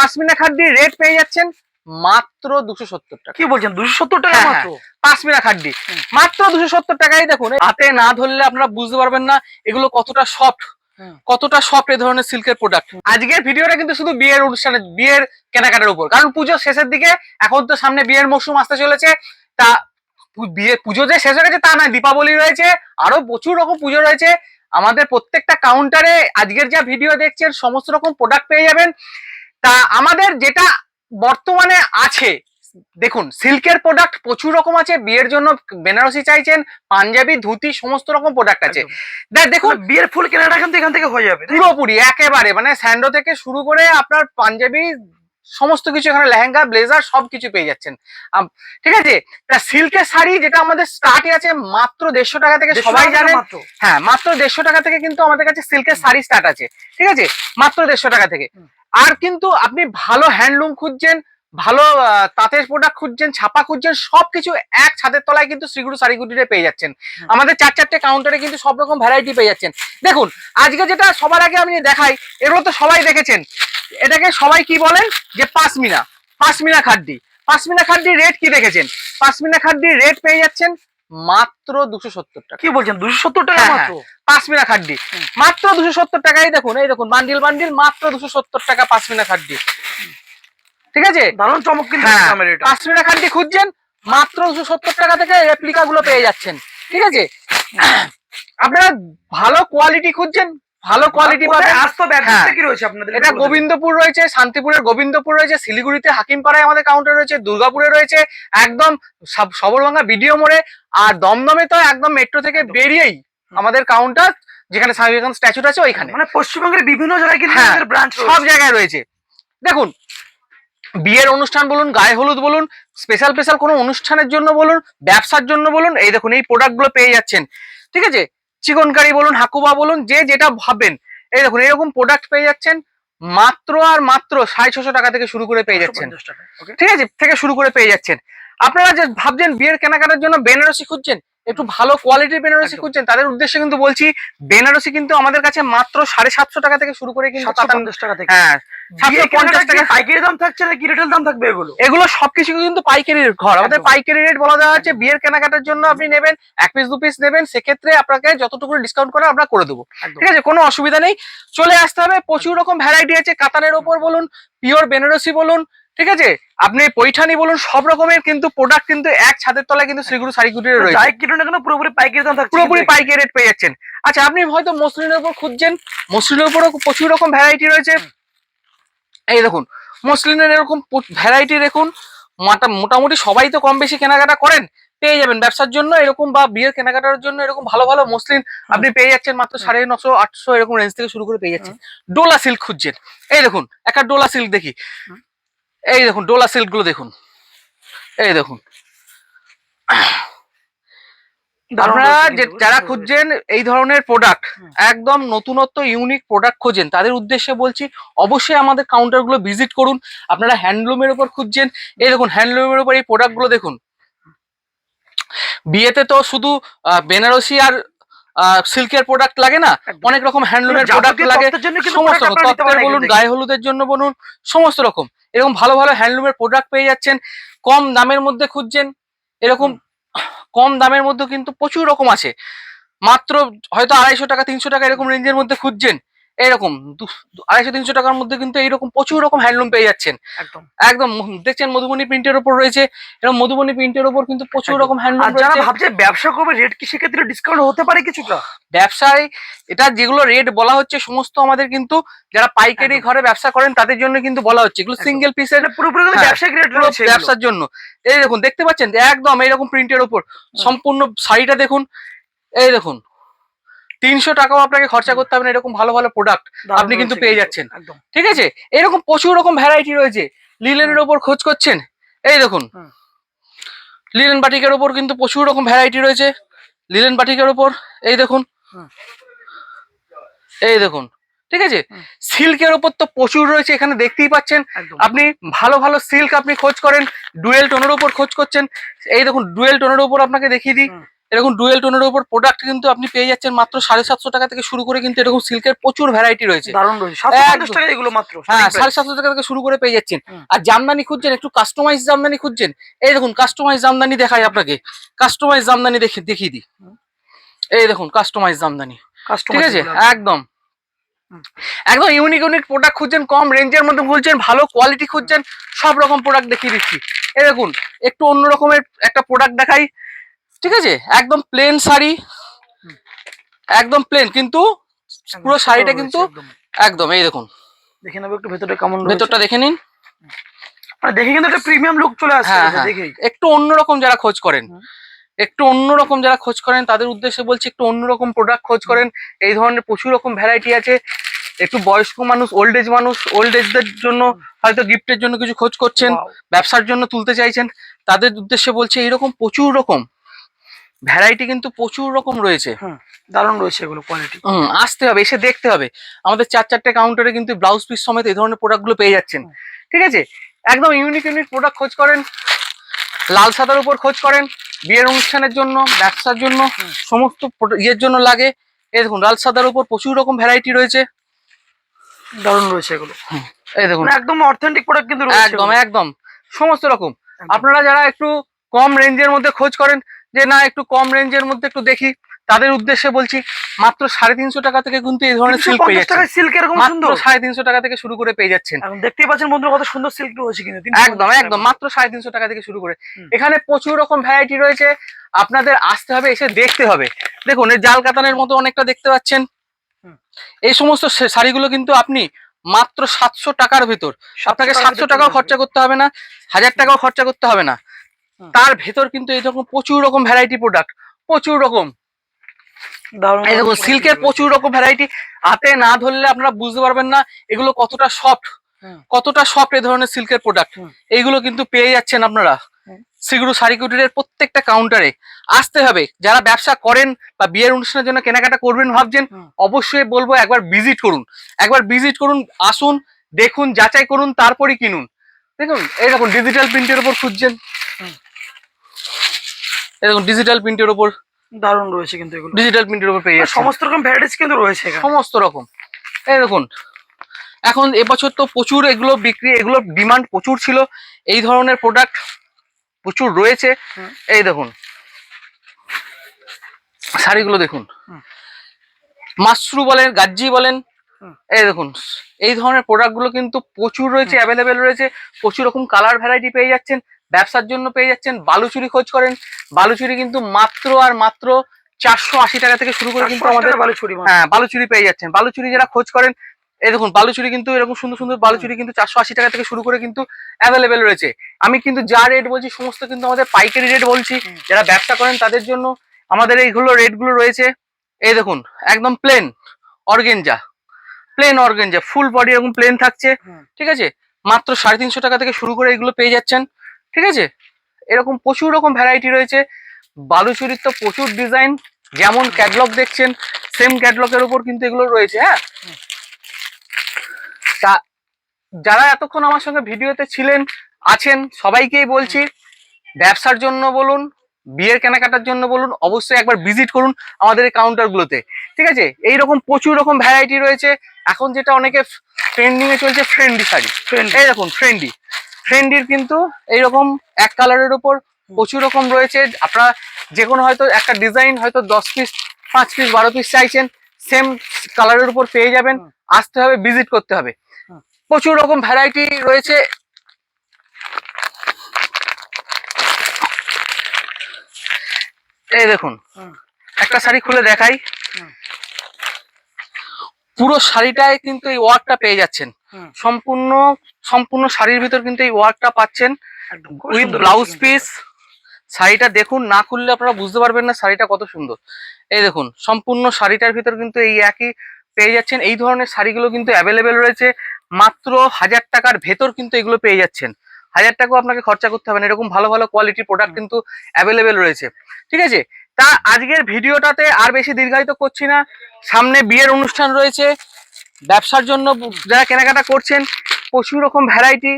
Pashmina খাড্ডি rate পেয়ে যাচ্ছেন মাত্র দুশো সত্তর টাকা। কি বলছেন? দুশো সত্তর টাকা হ্যাঁ, মাত্র? পাশমিনা খাড্ডি মাত্র দুশো সত্তর টাকাই দেখুন হাতে না ধরলে আপনারা বুঝতে পারবেন না এগুলো কতটা সফট কতটা সফট এই ধরনের সিল্কের প্রোডাক্ট আজকের ভিডিওটা কিন্তু শুধু বিয়ের অনুষ্ঠানে বিয়ের কেনাকাটার উপর। কারণ পুজোর শেষের দিকে এখন তো সামনে বিয়ের মৌসুম আসতে চলেছে। তা বিয়ে পুজো যে শেষ হয়ে গেছে তা নয় দীপাবলি রয়েছে আরও প্রচুর রকম পুজো রয়েছে। আমাদের প্রত্যেকটা কাউন্টারে আজকের যা ভিডিও দেখছেন সমস্ত রকম প্রোডাক্ট পেয়ে যাবেন। তা আমাদের যেটা বর্তমানে আছে দেখুন সিল্কের প্রোডাক্ট প্রচুর রকম আছে বিয়ের জন্য বেনারসি চাইছেন পাঞ্জাবি ধুতি সমস্ত রকম প্রোডাক্ট আছে। দেখুন দেখুন বিয়ের ফুল কেনাটা কিন্তু এখান থেকে হয়ে যাবে পুরোপুরি একেবারে মানে স্যান্ডো থেকে শুরু করে আপনার পাঞ্জাবি সমস্ত কিছু এখানে লেহেঙ্গা ব্লেজার সবকিছু পেয়ে যাচ্ছেন। ঠিক আছে? তা সিল্কের শাড়ি যেটা আমাদের স্টার্টে আছে মাত্র দেড়শো টাকা থেকে সবাই জানে। হ্যাঁ মাত্র দেড়শো টাকা থেকে কিন্তু আমাদের কাছে সিল্কের শাড়ি স্টার্ট আছে। ঠিক আছে? মাত্র দেড়শো টাকা থেকে। আর কিন্তু আপনি ভালো হ্যান্ডলুম খুঁজছেন ভালো তাঁতের প্রোডাক্ট খুঁজছেন ছাপা খুঁজছেন সবকিছু এক ছাদের তলায় কিন্তু শ্রীগুরু শাড়িগুটিতে পেয়ে যাচ্ছেন। আমাদের চার চারটে কাউন্টারে কিন্তু সব রকম ভ্যারাইটি পেয়ে যাচ্ছেন। দেখুন আজকে যেটা সবার আগে আমি দেখাই এগুলো তো সবাই দেখেছেন। এটাকে সবাই কি বলেন যে পাঁচমিনা পাঁচমিনা খাড্ডি পাঁচমিনা খাড্ডির রেট কি দেখেছেন? পাঁচমিনা খাড্ডির রেট পেয়ে যাচ্ছেন মাত্র দুশো সত্তর টাকা। কি বলছেন? দুশো সত্তর টাকা হ্যাঁ, মাত্র? পাঁচমিনা খাড্ডি। মাত্র দুশো সত্তর টাকাই দেখুন এই দেখুন বান্ডিল বান্ডিল মাত্র দুশো সত্তর টাকা পাঁচমিনা খাড্ডি। ঠিক আছে? দারুণ চমক কিন্তু হ্যাঁ পাঁচমিনা খাড্ডি খুঁজছেন মাত্র দুশো সত্তর টাকা থেকে রেপ্লিকা গুলো পেয়ে যাচ্ছেন। ঠিক আছে? আপনারা ভালো কোয়ালিটি খুঁজছেন ভালো কোয়ালিটি পাবেন। আসতে হ্যাঁ। কি রয়েছে আপনাদের এটা গোবিন্দপুর রয়েছে শান্তিপুরের গোবিন্দপুর রয়েছে শিলিগুড়িতে হাকিমপাড়ায় আমাদের কাউন্টার রয়েছে দুর্গাপুরে রয়েছে একদম সব- সবরভাঙ্গা বিডিও মোড়ে আর দমদমে তো একদম মেট্রো থেকে বেরিয়েই আমাদের কাউন্টার যেখানে স্বামী বিবেকানন্দ স্ট্যাচুট আছে ওইখানে। মানে পশ্চিমবঙ্গের বিভিন্ন জায়গায় কিন্তু হ্যাঁ, আমাদের ব্রাঞ্চ সব জায়গায় রয়েছে। দেখুন বিয়ের অনুষ্ঠান বলুন গায়ে হলুদ বলুন স্পেশাল স্পেশাল কোনো অনুষ্ঠানের জন্য বলুন ব্যবসার জন্য বলুন এই দেখুন এই প্রোডাক্টগুলো পেয়ে যাচ্ছেন। ঠিক আছে? চিকনকারি বলুন হাকুবা বলুন যে যেটা ভাববেন এই দেখুন এরকম প্রোডাক্ট পেয়ে যাচ্ছেন মাত্র আর মাত্র সাড়ে ছশো টাকা থেকে শুরু করে পেয়ে যাচ্ছেন। ঠিক আছে থেকে শুরু করে পেয়ে যাচ্ছেন। আপনারা যে ভাবছেন বিয়ের কেনাকাটার জন্য বেনারসি খুঁজছেন একটু ভালো কোয়ালিটির বেনারসি খুঁজছেন তাদের উদ্দেশ্যে কিন্তু বলছি বেনারসি কিন্তু আমাদের কাছে মাত্র সাড়ে সাতশো টাকা থেকে শুরু করে কিন্তু টাকা থেকে। হ্যাঁ বিয়ের 750 কেনাকাটা কি টাকা পাইকারি দাম থাকছে না কি রিটেল দাম থাকবে এগুলো? এগুলো সবকিছু কিন্তু পাইকারি ঘর। আমাদের পাইকারি রেট বলা দেওয়া আছে বিয়ের কেনাকাটার জন্য আপনি নেবেন এক পিস দু পিস নেবেন সেক্ষেত্রে আপনাকে যতটুকু ডিসকাউন্ট করে আমরা করে দেবো। ঠিক আছে? কোনো অসুবিধা নেই। চলে আসতে হবে প্রচুর রকম ভ্যারাইটি আছে। কাতানের ওপর বলুন পিওর বেনারসি বলুন ঠিক আছে? আপনি পৈঠানি বলুন সব রকমের কিন্তু প্রোডাক্ট কিন্তু এক ছাদের তলায় কিন্তু শ্রীগুরু শাড়িগুটির রয়েছে। যাই কিনুন না কেন পুরোপুরি পাইকারি দাম থাকছে। পুরোপুরি পাইকারি রেট পেয়ে যাচ্ছেন। আচ্ছা আপনি হয়তো মসলিনের উপর খুঁজছেন। মসলিনের উপরও প্রচুর রকম ভ্যারাইটি রয়েছে। এই দেখুন মসলিনের এরকম ভ্যারাইটি দেখুন মোটা- মোটামুটি সবাই তো কম বেশি কেনাকাটা করেন পেয়ে যাবেন। ব্যবসার জন্য এরকম বা বিয়ের কেনাকাটার জন্য এরকম ভালো ভালো মসলিন আপনি পেয়ে যাচ্ছেন মাত্র সাড়ে নশো আটশো এরকম রেঞ্জ থেকে শুরু করে পেয়ে যাচ্ছেন। ডোলা সিল্ক খুঁজছেন। এই দেখুন একটা ডোলা সিল্ক দেখি। এই দেখুন ডোলা সিল্কগুলো দেখুন। এই দেখুন। আপনারা যে যারা খুঁজছেন এই ধরনের প্রোডাক্ট একদম নতুনত্ব ইউনিক প্রোডাক্ট খোঁজেন। তাদের উদ্দেশ্যে বলছি অবশ্যই আমাদের কাউন্টারগুলো ভিজিট করুন। আপনারা হ্যান্ডলুমের উপর খুঁজছেন। এই দেখুন হ্যান্ডলুমের উপর এই প্রোডাক্টগুলো দেখুন। বিয়েতে তো শুধু বেনারসি আর সিল্কের প্রোডাক্ট লাগে না। অনেক রকম হ্যান্ডলুমের প্রোডাক্ট লাগে। সমস্ত রকম তত্ত্বের বলুন গায়ে হলুদের জন্য বলুন সমস্ত রকম। এরকম ভালো ভালো হ্যান্ডলুমের প্রোডাক্ট পেয়ে যাচ্ছেন, কম দামের মধ্যে খুঁজছেন, এরকম কম দামের মধ্যে কিন্তু প্রচুর রকম আছে। মাত্র হয়তো আড়াইশো টাকা, তিনশো টাকা এরকম রেঞ্জের মধ্যে খুঁজছেন। এরকম আড়াইশো তিনশো টাকার মধ্যে কিন্তু এইরকম প্রচুর রকম হ্যান্ডলুম পেয়ে যাচ্ছেন। একদম। একদম দেখছেন মধুবনী প্রিন্টের উপর রয়েছে এরকম মধুবনী প্রিন্টের উপর কিন্তু প্রচুর রকম হ্যান্ডলুম যারা ভাবছে ব্যবসা করবে রেট কি সেক্ষেত্রে ডিসকাউন্ট হতে পারে কিছুটা? ব্যবসায় এটা যেগুলো রেট বলা হচ্ছে সমস্ত আমাদের কিন্তু যারা পাইকারি ঘরে ব্যবসা করেন তাদের জন্য কিন্তু বলা হচ্ছে। এগুলো সিঙ্গেল পিসের মানে পুরোপুরি হ্যাঁ, ব্যবসায়িক রেট রয়েছে ব্যবসার জন্য। এই দেখুন দেখতে পাচ্ছেন একদম এইরকম প্রিন্টের উপর সম্পূর্ণ শাড়িটা দেখুন এই দেখুন তিনশো টাকাও আপনাকে খরচা করতে হবে না এরকম ভালো ভালো প্রোডাক্ট আপনি কিন্তু পেয়ে যাচ্ছেন। ঠিক আছে? এরকম প্রচুর রকম ভ্যারাইটি রয়েছে। লিলেনের ওপর খোঁজ করছেন? এই দেখুন। লিলেন বাটিকের ওপর কিন্তু প্রচুর রকম ভ্যারাইটি রয়েছে। লিলেন বাটিকের ওপর এই দেখুন। এই দেখুন। ঠিক আছে? সিল্কের ওপর তো প্রচুর রয়েছে এখানে দেখতেই পাচ্ছেন। আপনি ভালো ভালো সিল্ক আপনি খোঁজ করেন ডুয়েল টোনের উপর খোঁজ করছেন। এই দেখুন ডুয়েল টোনের উপর আপনাকে দেখিয়ে দিই। এরকম ডুয়েল টোনের উপর প্রোডাক্ট কিন্তু আপনি পেয়ে যাচ্ছেন মাত্র সাড়ে সাতশো টাকা থেকে শুরু করে কিন্তু এরকম সিল্কের প্রচুর ভ্যারাইটি রয়েছে। দারুণ এগুলো মাত্র হ্যাঁ সাড়ে সাতশো টাকা থেকে শুরু করে পেয়ে যাচ্ছেন। আর জামদানি খুঁজছেন একটু কাস্টমাইজ জামদানি খুঁজছেন? এই দেখুন কাস্টমাইজ জামদানি দেখাই আপনাকে। কাস্টমাইজ জামদানি দেখে দেখিয়ে দিই। এই দেখুন কাস্টমাইজ জামদানি। ঠিক আছে? একদম। একদম ইউনিক ইউনিক প্রোডাক্ট খুঁজছেন কম রেঞ্জের মধ্যে খুঁজছেন ভালো কোয়ালিটি খুঁজছেন সব রকম প্রোডাক্ট দেখিয়ে দিচ্ছি। এই দেখুন একটু অন্য রকমের একটা প্রোডাক্ট দেখাই। ঠিক আছে? একদম প্লেন শাড়ি। একদম প্লেন কিন্তু পুরো শাড়িটা কিন্তু একদম। এই দেখুন। দেখে নেব একটু ভেতরটা কেমন ভেতরটা দেখে নিন। মানে দেখে কিন্তু একটা প্রিমিয়াম লুক চলে আসছে হ্যাঁ, হ্যাঁ। দেখেই। একটু অন্যরকম যারা খোঁজ করেন। একটু অন্যরকম যারা খোঁজ করেন তাদের উদ্দেশ্যে বলছি একটু অন্যরকম প্রোডাক্ট খোঁজ করেন। এই ধরনের প্রচুর রকম ভ্যারাইটি আছে। একটু বয়স্ক মানুষ ওল্ড এজ মানুষ ওল্ড এজদের জন্য হয়তো গিফটের জন্য কিছু খোঁজ করছেন ব্যবসার জন্য তুলতে চাইছেন তাদের উদ্দেশ্যে বলছে এইরকম প্রচুর রকম ভ্যারাইটি কিন্তু প্রচুর রকম রয়েছে। দারুণ রয়েছে এগুলো কোয়ালিটি হুম আসতে হবে এসে দেখতে হবে। আমাদের চার চারটে কাউন্টারে কিন্তু ব্লাউজ পিস সমেত এই ধরনের প্রোডাক্টগুলো পেয়ে যাচ্ছেন। ঠিক আছে? একদম ইউনিক ইউনিক প্রোডাক্ট খোঁজ করেন। লাল সাদার উপর খোঁজ করেন। বিয়ের অনুষ্ঠানের জন্য ব্যবসার জন্য সমস্ত ইয়ের জন্য লাগে। এই দেখুন লাল সাদার উপর প্রচুর রকম ভ্যারাইটি রয়েছে। দারুণ রয়েছে এগুলো। এই দেখুন। মানে একদম অথেন্টিক প্রোডাক্ট কিন্তু একদম একদম সমস্ত রকম। আপনারা যারা একটু কম রেঞ্জের মধ্যে খোঁজ করেন যে না একটু কম রেঞ্জের মধ্যে একটু দেখি। তাদের উদ্দেশ্যে বলছি মাত্র সাড়ে তিনশো টাকা থেকে কিন্তু এই ধরনের সিল্ক পেয়ে যাচ্ছেন। সিল্ক এরকম সুন্দর? সাড়ে তিনশো টাকা থেকে শুরু করে পেয়ে যাচ্ছেন। দেখতেই পাচ্ছেন বন্ধুরা কত সুন্দর সিল্ক রয়েছে কিন্তু একদম একদম মাত্র সাড়ে তিনশো টাকা থেকে শুরু করে। এখানে প্রচুর রকম ভ্যারাইটি রয়েছে। আপনাদের আসতে হবে এসে দেখতে হবে। দেখুন এই জাল কাতানের মতো অনেকটা দেখতে পাচ্ছেন। এই সমস্ত শাড়িগুলো কিন্তু আপনি মাত্র সাতশো টাকার ভেতর। আপনাকে সাতশো টাকাও খরচা করতে হবে না হাজার টাকাও খরচা করতে হবে না। তার ভেতর কিন্তু এই রকম প্রচুর রকম ভ্যারাইটি প্রোডাক্ট প্রচুর রকম। এই দেখুন সিল্কের প্রচুর রকম ভ্যারাইটি হাতে না ধরলে আপনারা বুঝতে পারবেন না এগুলো কতটা সফট কতটা সফট এই ধরনের সিল্কের প্রোডাক্ট এইগুলো কিন্তু পেয়ে যাচ্ছেন আপনারা। সিগুরু শাড়ি কুটিরের প্রত্যেকটা কাউন্টারে আসতে হবে। যারা ব্যবসা করেন বা বিয়ের অনুষ্ঠানের জন্য কেনাকাটা করবেন ভাবছেন অবশ্যই বলব একবার ভিজিট করুন। একবার ভিজিট করুন আসুন দেখুন যাচাই করুন তারপরই কিনুন। দেখুন এই দেখুন ডিজিটাল প্রিন্টের উপর খুঁজছেন। দেখুন ডিজিটাল প্রিন্টের উপর দারুণ রয়েছে কিন্তু এগুলো। ডিজিটাল প্রিন্টের উপর পেয়ে সমস্ত রকম ভ্যারাইটিস কিন্তু রয়েছে সমস্ত রকম। এই দেখুন এখন এবছর তো প্রচুর এগুলো বিক্রি এগুলো ডিমান্ড প্রচুর ছিল। এই ধরনের প্রোডাক্ট প্রচুর রয়েছে। এই দেখুন শাড়িগুলো দেখুন। মাশরু বলেন গাজ্জি বলেন এই দেখুন এই ধরনের প্রোডাক্টগুলো কিন্তু প্রচুর রয়েছে অ্যাভেলেবেল রয়েছে। প্রচুর রকম কালার ভ্যারাইটি পেয়ে যাচ্ছেন। ব্যবসার জন্য পেয়ে যাচ্ছেন বালুচুরি খোঁজ করেন। বালুচুরি কিন্তু মাত্র আর মাত্র চারশো আশি টাকা থেকে শুরু করে কিন্তু আমাদের বালুচুরি হ্যাঁ বালুচুরি পেয়ে যাচ্ছেন। বালুচুরি যারা খোঁজ করেন এই দেখুন বালুচুরি কিন্তু এরকম সুন্দর সুন্দর বালুচুরি কিন্তু চারশো আশি টাকা থেকে শুরু করে কিন্তু অ্যাভেলেবেল রয়েছে। আমি কিন্তু যা রেট বলছি সমস্ত কিন্তু আমাদের পাইকারি রেট বলছি। যারা ব্যবসা করেন তাদের জন্য আমাদের এইগুলো রেটগুলো রয়েছে। এই দেখুন একদম plain organza plain organza full body এরকম প্লেন থাকছে। ঠিক আছে? মাত্র সাড়ে তিনশো টাকা থেকে শুরু করে এগুলো পেয়ে যাচ্ছেন। ঠিক আছে? এরকম প্রচুর রকম ভ্যারাইটি রয়েছে। বালুচুরির তো প্রচুর ডিজাইন যেমন ক্যাটলগ দেখছেন সেম ক্যাটলগের উপর কিন্তু এগুলো রয়েছে হ্যাঁ? তা যারা এতক্ষণ আমার সঙ্গে ভিডিওতে ছিলেন আছেন সবাইকেই বলছি ব্যবসার জন্য বলুন বিয়ের কেনাকাটার জন্য বলুন অবশ্যই একবার ভিজিট করুন আমাদের এই কাউন্টারগুলোতে ঠিক আছে? এইরকম প্রচুর রকম ভ্যারাইটি রয়েছে। এখন যেটা অনেকে ট্রেন্ডিং এ চলছে ফ্রেন্ডি শাড়ি। এই দেখুন ফ্রেন্ডি ফ্রেন্ডির কিন্তু এইরকম এক কালারের উপর প্রচুর রকম রয়েছে। আপনারা যে কোনো হয়তো একটা ডিজাইন হয়তো দশ পিস পাঁচ পিস বারো পিস চাইছেন সেম কালারের উপর পেয়ে যাবেন। আসতে হবে ভিজিট করতে হবে। প্রচুর রকম ভ্যারাইটি রয়েছে। এই দেখুন একটা শাড়ি খুলে দেখাই। পুরো শাড়িটায় কিন্তু এই ওয়ার্কটা পেয়ে যাচ্ছেন। সম্পূর্ণ সম্পূর্ণ শাড়ির ভিতর কিন্তু এই ওয়ার্কটা পাচ্ছেন উইথ ব্লাউজ পিস শাড়িটা দেখুন না খুললে আপনারা বুঝতে পারবেন না শাড়িটা কত সুন্দর। এই দেখুন সম্পূর্ণ শাড়িটার ভিতর কিন্তু এই একই পেয়ে যাচ্ছেন। এই ধরনের শাড়িগুলো কিন্তু অ্যাভেলেবেল রয়েছে। মাত্র হাজার টাকার ভেতর কিন্তু এগুলো পেয়ে যাচ্ছেন। হাজার টাকাও আপনাকে খরচা করতে হবে না। এরকম ভালো ভালো কোয়ালিটির প্রোডাক্ট কিন্তু অ্যাভেলেবেল রয়েছে। ঠিক আছে? তা আজকের ভিডিওটাতে আর বেশি দীর্ঘায়িত করছি না। সামনে বিয়ের অনুষ্ঠান রয়েছে। ব্যবসার জন্য যারা কেনাকাটা করছেন প্রচুর রকম ভ্যারাইটি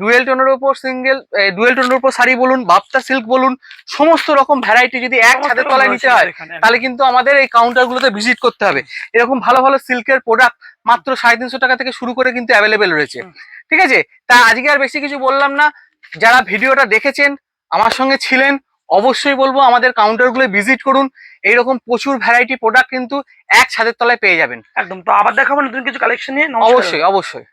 ডুয়েল টোনের উপর সিঙ্গেল ডুয়েল টোনের উপর শাড়ি বলুন বাপ্তা সিল্ক বলুন সমস্ত রকম ভ্যারাইটি যদি এক ছাদের তলায় নিতে হয় তাহলে কিন্তু আমাদের এই কাউন্টার গুলোতে ভিজিট করতে হবে। এরকম ভালো ভালো সিল্কের প্রোডাক্ট মাত্র সাড়ে তিনশো টাকা থেকে শুরু করে কিন্তু অ্যাভেলেবেল রয়েছে। ঠিক আছে? তা আজকে আর বেশি কিছু বললাম না। যারা ভিডিওটা দেখেছেন আমার সঙ্গে ছিলেন অবশ্যই বলব আমাদের কাউন্টারগুলো ভিজিট করুন। এইরকম প্রচুর ভ্যারাইটি প্রোডাক্ট কিন্তু এক ছাদের তলায় পেয়ে যাবেন। একদম। তো আবার দেখাবো নতুন কিছু কালেকশন নিয়ে? অবশ্যই অবশ্যই।